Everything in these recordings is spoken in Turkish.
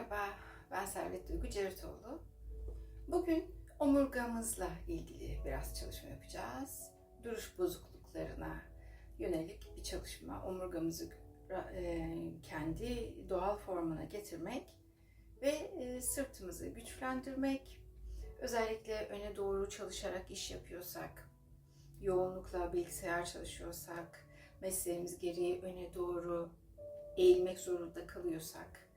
Merhaba, ben Servet Duygu Ceritoğlu. Bugün omurgamızla ilgili biraz çalışma yapacağız. Duruş bozukluklarına yönelik bir çalışma. Omurgamızı e, kendi doğal formuna getirmek ve e, sırtımızı güçlendirmek. Özellikle öne doğru çalışarak iş yapıyorsak, yoğunlukla bilgisayar çalışıyorsak, mesleğimiz gereği öne doğru eğilmek zorunda kalıyorsak,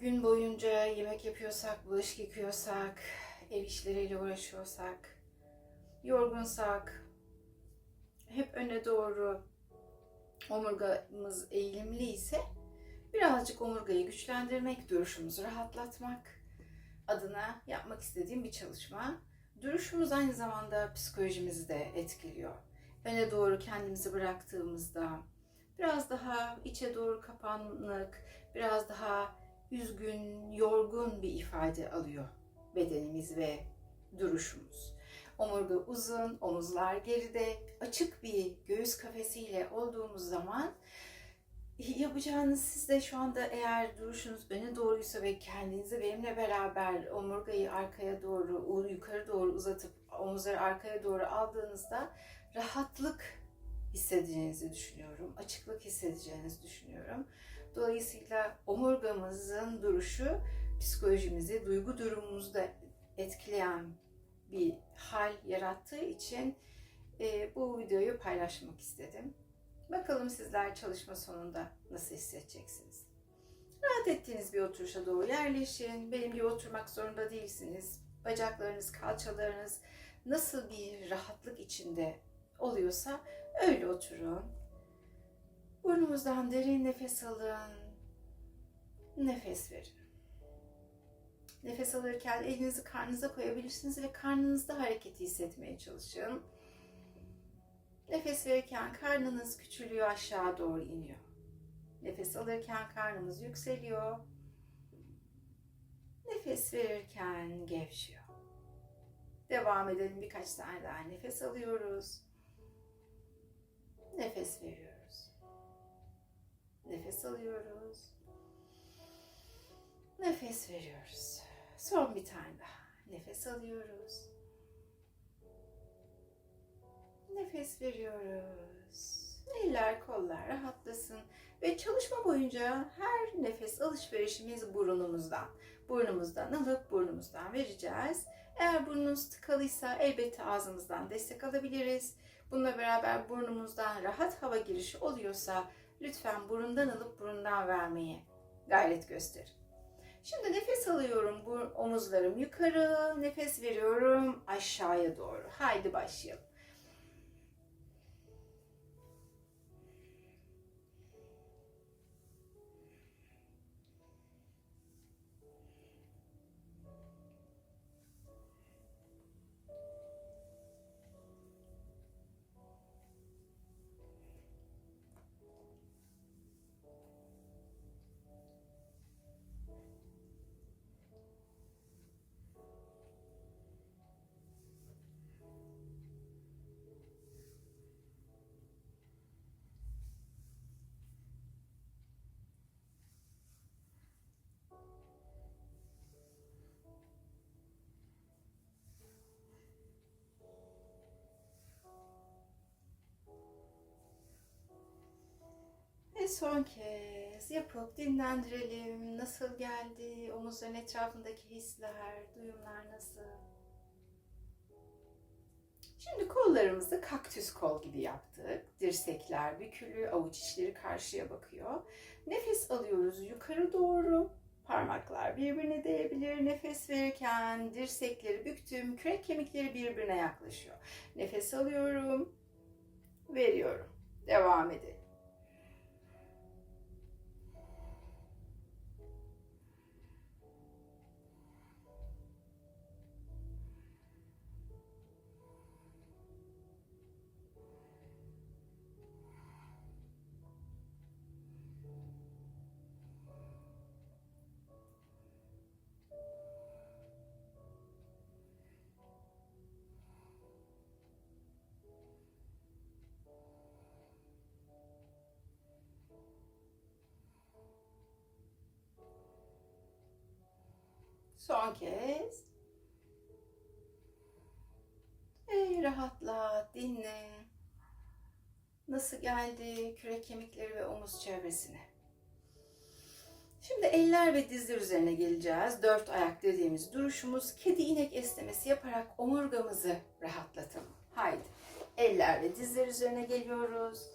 gün boyunca yemek yapıyorsak, bulaşık yıkıyorsak, ev işleriyle uğraşıyorsak, yorgunsak, hep öne doğru omurgamız eğilimli ise birazcık omurgayı güçlendirmek, duruşumuzu rahatlatmak adına yapmak istediğim bir çalışma. Duruşumuz aynı zamanda psikolojimizi de etkiliyor. Öne doğru kendimizi bıraktığımızda biraz daha içe doğru kapanık, biraz daha üzgün, yorgun bir ifade alıyor bedenimiz ve duruşumuz. Omurga uzun, omuzlar geride, açık bir göğüs kafesiyle olduğumuz zaman yapacağınız siz de şu anda eğer duruşunuz öne doğruysa ve kendinizi benimle beraber omurgayı arkaya doğru, yukarı doğru uzatıp omuzları arkaya doğru aldığınızda rahatlık hissedeceğinizi düşünüyorum. Açıklık hissedeceğinizi düşünüyorum. Dolayısıyla omurgamızın duruşu psikolojimizi, duygu durumumuzu da etkileyen bir hal yarattığı için e, bu videoyu paylaşmak istedim. Bakalım sizler çalışma sonunda nasıl hissedeceksiniz. Rahat ettiğiniz bir oturuşa doğru yerleşin. Benim gibi oturmak zorunda değilsiniz. Bacaklarınız, kalçalarınız nasıl bir rahatlık içinde oluyorsa öyle oturun. Burnumuzdan derin nefes alın. Nefes verin. Nefes alırken elinizi karnınıza koyabilirsiniz ve karnınızda hareketi hissetmeye çalışın. Nefes verirken karnınız küçülüyor, aşağı doğru iniyor. Nefes alırken karnımız yükseliyor. Nefes verirken gevşiyor. Devam edelim birkaç tane daha nefes alıyoruz. Nefes veriyoruz. Nefes alıyoruz. Nefes veriyoruz. Son bir tane daha. Nefes alıyoruz. Nefes veriyoruz. Eller, kollar rahatlasın. Ve çalışma boyunca her nefes alışverişimiz burnumuzdan. Burnumuzdan alıp burnumuzdan vereceğiz. Eğer burnunuz tıkalıysa elbette ağzımızdan destek alabiliriz. Bununla beraber burnumuzdan rahat hava girişi oluyorsa lütfen burundan alıp burundan vermeye gayret gösterin. Şimdi nefes alıyorum bu omuzlarım yukarı, nefes veriyorum aşağıya doğru. Haydi başlayalım. Son kez yapıp dinlendirelim. Nasıl geldi? Omuzların etrafındaki hisler, duyumlar nasıl? Şimdi kollarımızı kaktüs kol gibi yaptık. Dirsekler bükülü, avuç içleri karşıya bakıyor. Nefes alıyoruz yukarı doğru. Parmaklar birbirine değebilir. Nefes verirken dirsekleri büktüm. Kürek kemikleri birbirine yaklaşıyor. Nefes alıyorum. Veriyorum. Devam edelim. Son kez. Ey rahatla, dinle. Nasıl geldi kürek kemikleri ve omuz çevresine. Şimdi eller ve dizler üzerine geleceğiz. Dört ayak dediğimiz duruşumuz kedi inek esnemesi yaparak omurgamızı rahatlatalım. Haydi. Eller ve dizler üzerine geliyoruz.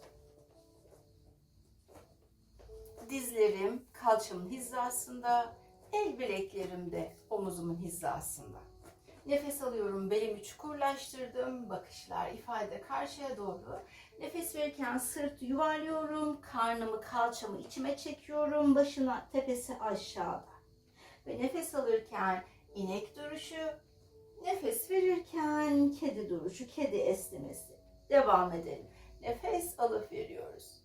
Dizlerim kalçamın hizasında, el bileklerim de omuzumun hizasında. Nefes alıyorum, belimi çukurlaştırdım, bakışlar ifade karşıya doğru. Nefes verirken sırt yuvarlıyorum, karnımı, kalçamı içime çekiyorum, başına, tepesi aşağıda. Ve nefes alırken inek duruşu, nefes verirken kedi duruşu, kedi esnemesi. Devam edelim. Nefes alıp veriyoruz.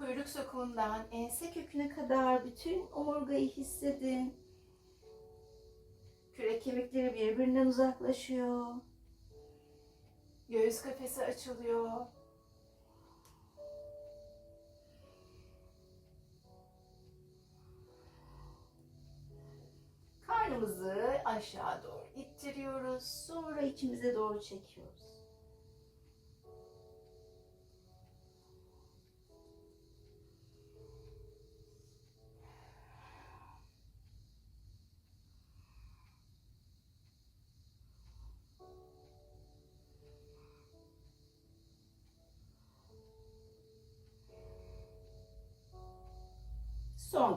Kuyruk sokumundan ense köküne kadar bütün omurgayı hissedin. Kürek kemikleri birbirinden uzaklaşıyor. Göğüs kafesi açılıyor. Karnımızı aşağı doğru ittiriyoruz. Sonra içimize doğru çekiyoruz.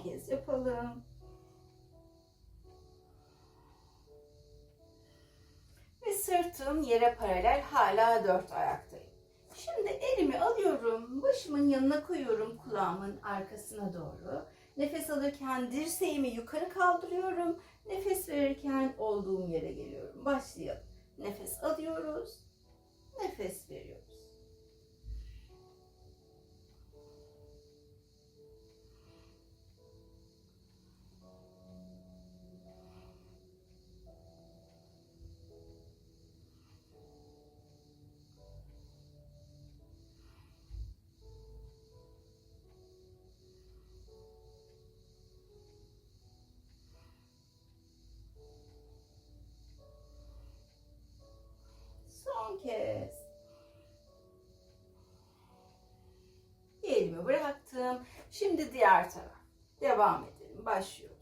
Kez yapalım. Ve sırtım yere paralel hala dört ayaktayım. Şimdi elimi alıyorum, başımın yanına koyuyorum kulağımın arkasına doğru. Nefes alırken dirseğimi yukarı kaldırıyorum. Nefes verirken olduğum yere geliyorum. Başlayalım. Nefes alıyoruz. Nefes veriyoruz. Bıraktım. Şimdi diğer taraf. Devam edelim. Başlıyoruz.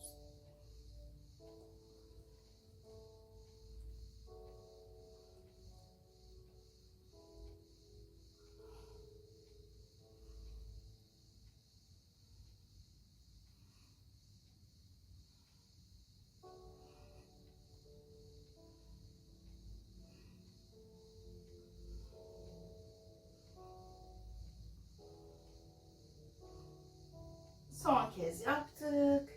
Kez yaptık.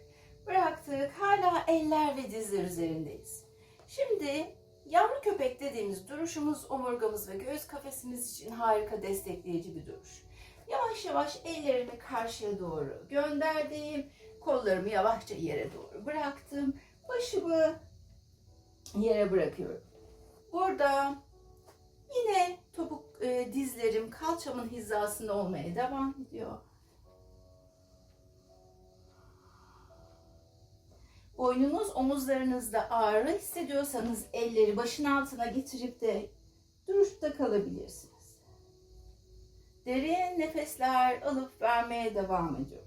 Bıraktık. Hala eller ve dizler üzerindeyiz. Şimdi yavru köpek dediğimiz duruşumuz omurgamız ve göğüs kafesimiz için harika destekleyici bir duruş. Yavaş yavaş ellerimi karşıya doğru gönderdim. Kollarımı yavaşça yere doğru bıraktım. Başımı yere bırakıyorum. Burada yine topuk e, dizlerim kalçamın hizasında olmaya devam ediyor. Boynunuz omuzlarınızda ağrı hissediyorsanız elleri başın altına getirip de duruşta kalabilirsiniz. Derin nefesler alıp vermeye devam ediyoruz.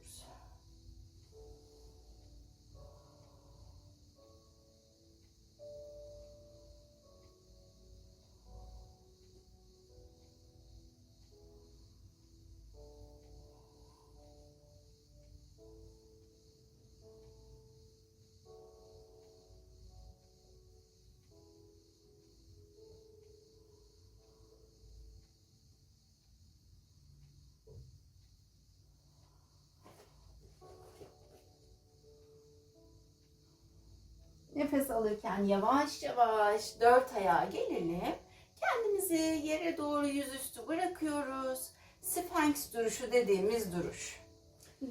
Alırken yavaş yavaş dört ayağa gelelim. Kendimizi yere doğru yüzüstü bırakıyoruz. Sphinx duruşu dediğimiz duruş.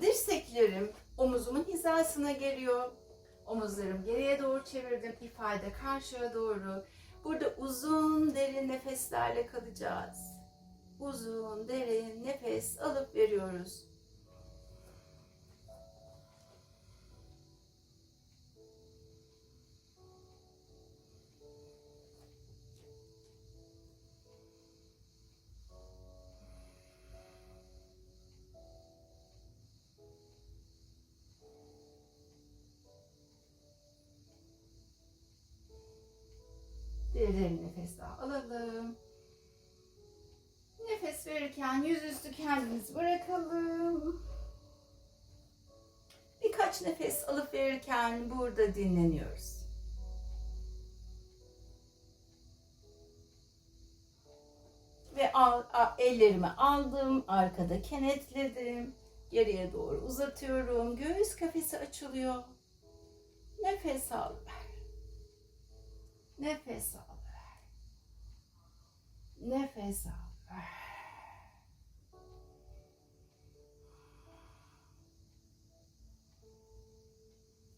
Dirseklerim omuzumun hizasına geliyor. Omuzlarım geriye doğru çevirdim. İfade karşıya doğru. Burada uzun derin nefeslerle kalacağız. Uzun derin nefes alıp veriyoruz. Derin nefes daha alalım. Nefes verirken yüzüstü kendimizi bırakalım. Birkaç nefes alıp verirken burada dinleniyoruz. Ve al, a- ellerimi aldım, arkada kenetledim. Geriye doğru uzatıyorum. Göğüs kafesi açılıyor. Nefes al ver. Nefes al. Nefes al.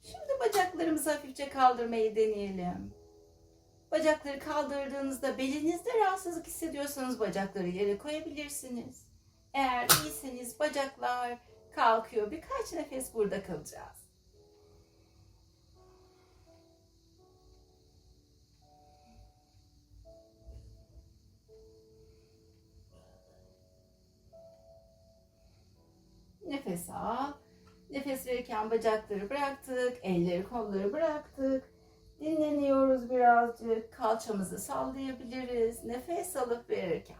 Şimdi bacaklarımızı hafifçe kaldırmayı deneyelim. Bacakları kaldırdığınızda belinizde rahatsızlık hissediyorsanız bacakları yere koyabilirsiniz. Eğer iyiyseniz bacaklar kalkıyor. Birkaç nefes burada kalacağız. Nefes al. Nefes verirken bacakları bıraktık, elleri kolları bıraktık. Dinleniyoruz birazcık. Kalçamızı sallayabiliriz. Nefes alıp verirken.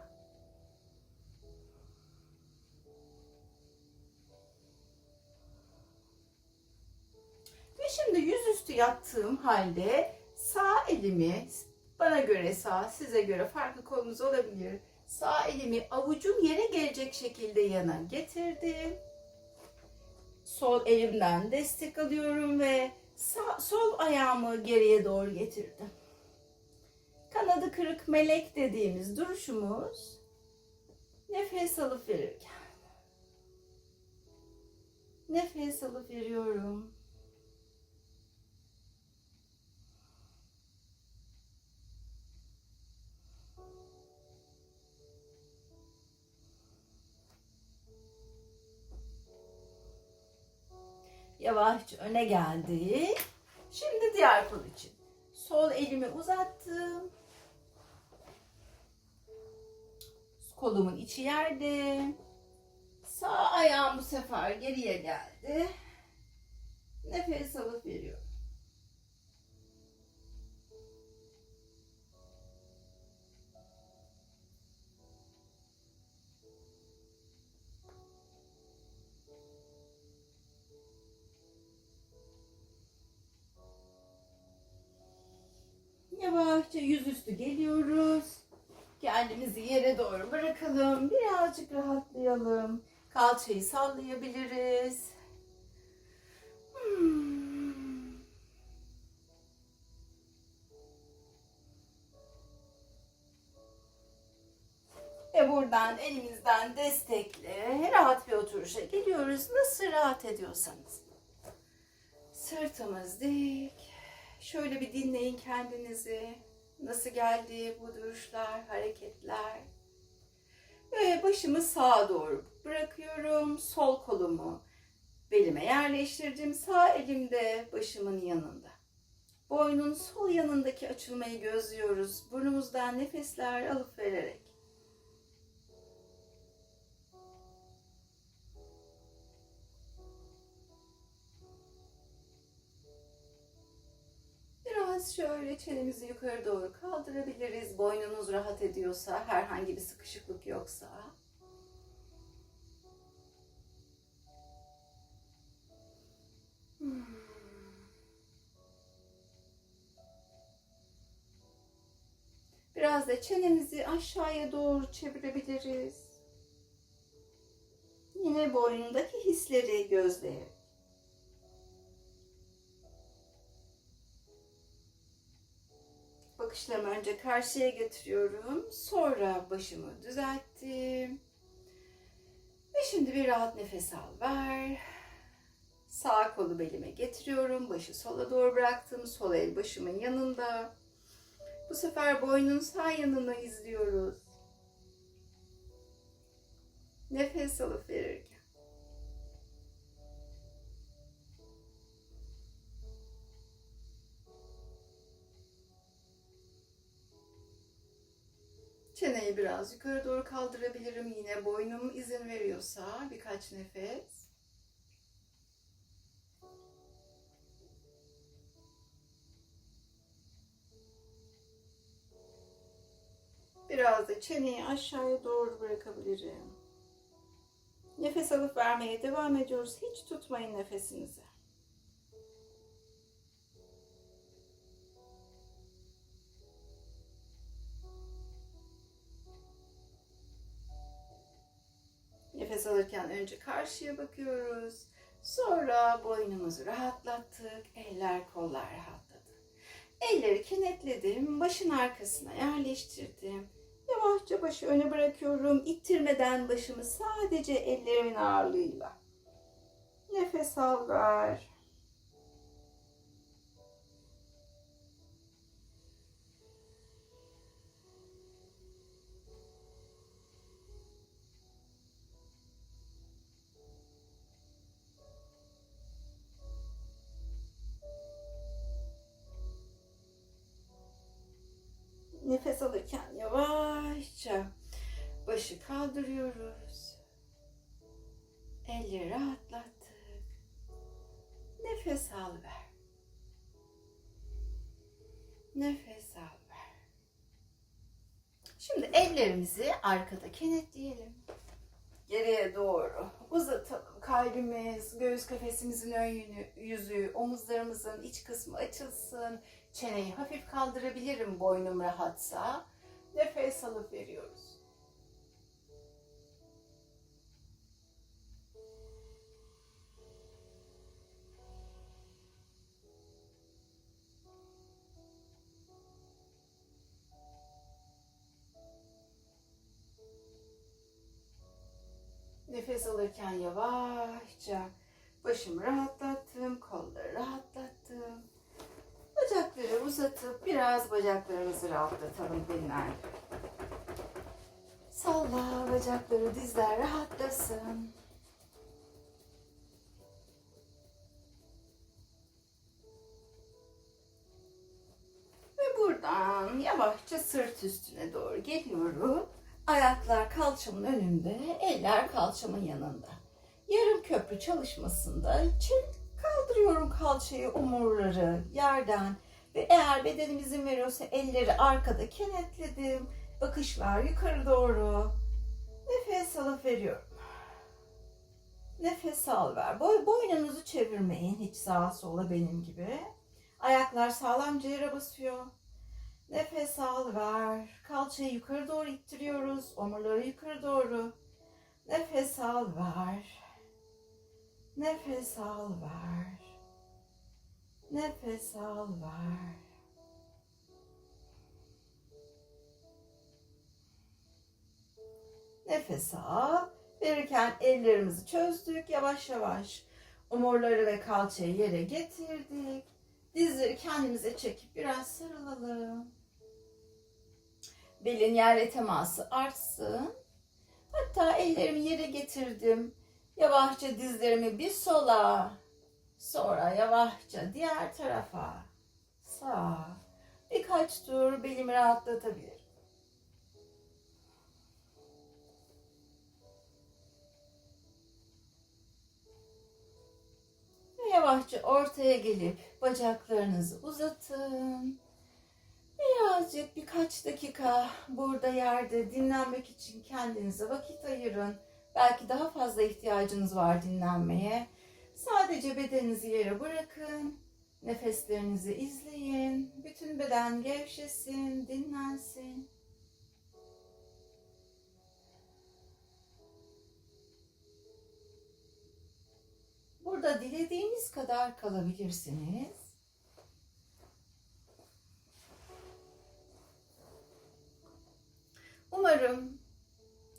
Ve şimdi yüzüstü yattığım halde sağ elimi bana göre sağ, size göre farklı kolunuz olabilir. Sağ elimi avucum yere gelecek şekilde yana getirdim. Sol elimden destek alıyorum ve sağ, sol ayağımı geriye doğru getirdim. Kanadı kırık melek dediğimiz duruşumuz nefes alıp verirken. Nefes alıp veriyorum. Yavaşça öne geldi. Şimdi diğer kol için. Sol elimi uzattım. Kolumun içi yerde. Sağ ayağım bu sefer geriye geldi. Nefes alıp veriyorum. Yavaşça yüzüstü geliyoruz. Kendimizi yere doğru bırakalım. Birazcık rahatlayalım. Kalçayı sallayabiliriz. Hmm. Ve buradan elimizden destekle rahat bir oturuşa geliyoruz. Nasıl rahat ediyorsanız. Sırtımız dik. Şöyle bir dinleyin kendinizi. Nasıl geldi bu duruşlar, hareketler. Ve başımı sağa doğru bırakıyorum. Sol kolumu belime yerleştirdim. Sağ elimde başımın yanında. Boynun sol yanındaki açılmayı gözlüyoruz. Burnumuzdan nefesler alıp vererek. Biraz şöyle çenemizi yukarı doğru kaldırabiliriz. Boynunuz rahat ediyorsa, herhangi bir sıkışıklık yoksa. Hmm. Biraz da çenemizi aşağıya doğru çevirebiliriz. Yine boynundaki hisleri gözleyelim. Bakışlarımı önce karşıya getiriyorum. Sonra başımı düzelttim. Ve şimdi bir rahat nefes al ver. Sağ kolu belime getiriyorum. Başı sola doğru bıraktım. Sol el başımın yanında. Bu sefer boynun sağ yanına izliyoruz. Nefes alıp verirken. Çeneyi biraz yukarı doğru kaldırabilirim yine boynum izin veriyorsa birkaç nefes. Biraz da çeneyi aşağıya doğru bırakabilirim. Nefes alıp vermeye devam ediyoruz. Hiç tutmayın nefesinizi. Alırken önce karşıya bakıyoruz. Sonra boynumuzu rahatlattık. Eller kollar rahatladı. Elleri kenetledim. Başın arkasına yerleştirdim. Yavaşça başı öne bırakıyorum. İttirmeden başımı sadece ellerimin ağırlığıyla. Nefes al ver. Elleri rahatlattık. Nefes al ver. Nefes al ver. Şimdi ellerimizi arkada kenetleyelim. Geriye doğru uzatalım. Kalbimiz, göğüs kafesimizin ön yünü, yüzü, omuzlarımızın iç kısmı açılsın. Çeneyi hafif kaldırabilirim boynum rahatsa. Nefes alıp veriyoruz. Nefes alırken yavaşça başımı rahatlattım, kolları rahatlattım. Bacakları uzatıp biraz bacaklarımızı rahatlatalım dinler. Salla bacakları, dizler rahatlasın. Ve buradan yavaşça sırt üstüne doğru geliyorum. Ayaklar kalçamın önünde, eller kalçamın yanında. Yarım köprü çalışmasında için kaldırıyorum kalçayı, omurları yerden ve eğer bedenim izin veriyorsa elleri arkada kenetledim. Bakışlar yukarı doğru. Nefes alıp veriyorum. Nefes al ver. Boy, boynunuzu çevirmeyin hiç sağa sola benim gibi. Ayaklar sağlamca yere basıyor. Nefes al ver. Kalçayı yukarı doğru ittiriyoruz. Omurları yukarı doğru. Nefes al ver. Nefes al ver. Nefes al ver. Nefes al. Verirken ellerimizi çözdük yavaş yavaş. Omurları ve kalçayı yere getirdik. Dizleri kendimize çekip biraz sarılalım. Belin yerle teması artsın. Hatta ellerimi yere getirdim. Yavaşça dizlerimi bir sola, sonra yavaşça diğer tarafa, sağ. Birkaç tur belimi rahatlatabilir. Ve yavaşça ortaya gelip bacaklarınızı uzatın. Birazcık birkaç dakika burada yerde dinlenmek için kendinize vakit ayırın. Belki daha fazla ihtiyacınız var dinlenmeye. Sadece bedeninizi yere bırakın. Nefeslerinizi izleyin. Bütün beden gevşesin, dinlensin. Burada dilediğiniz kadar kalabilirsiniz. Umarım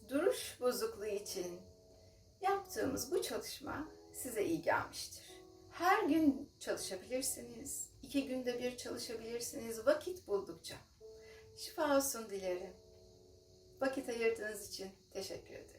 duruş bozukluğu için yaptığımız bu çalışma size iyi gelmiştir. Her gün çalışabilirsiniz. iki günde bir çalışabilirsiniz. Vakit buldukça. Şifa olsun dilerim. Vakit ayırdığınız için teşekkür ederim.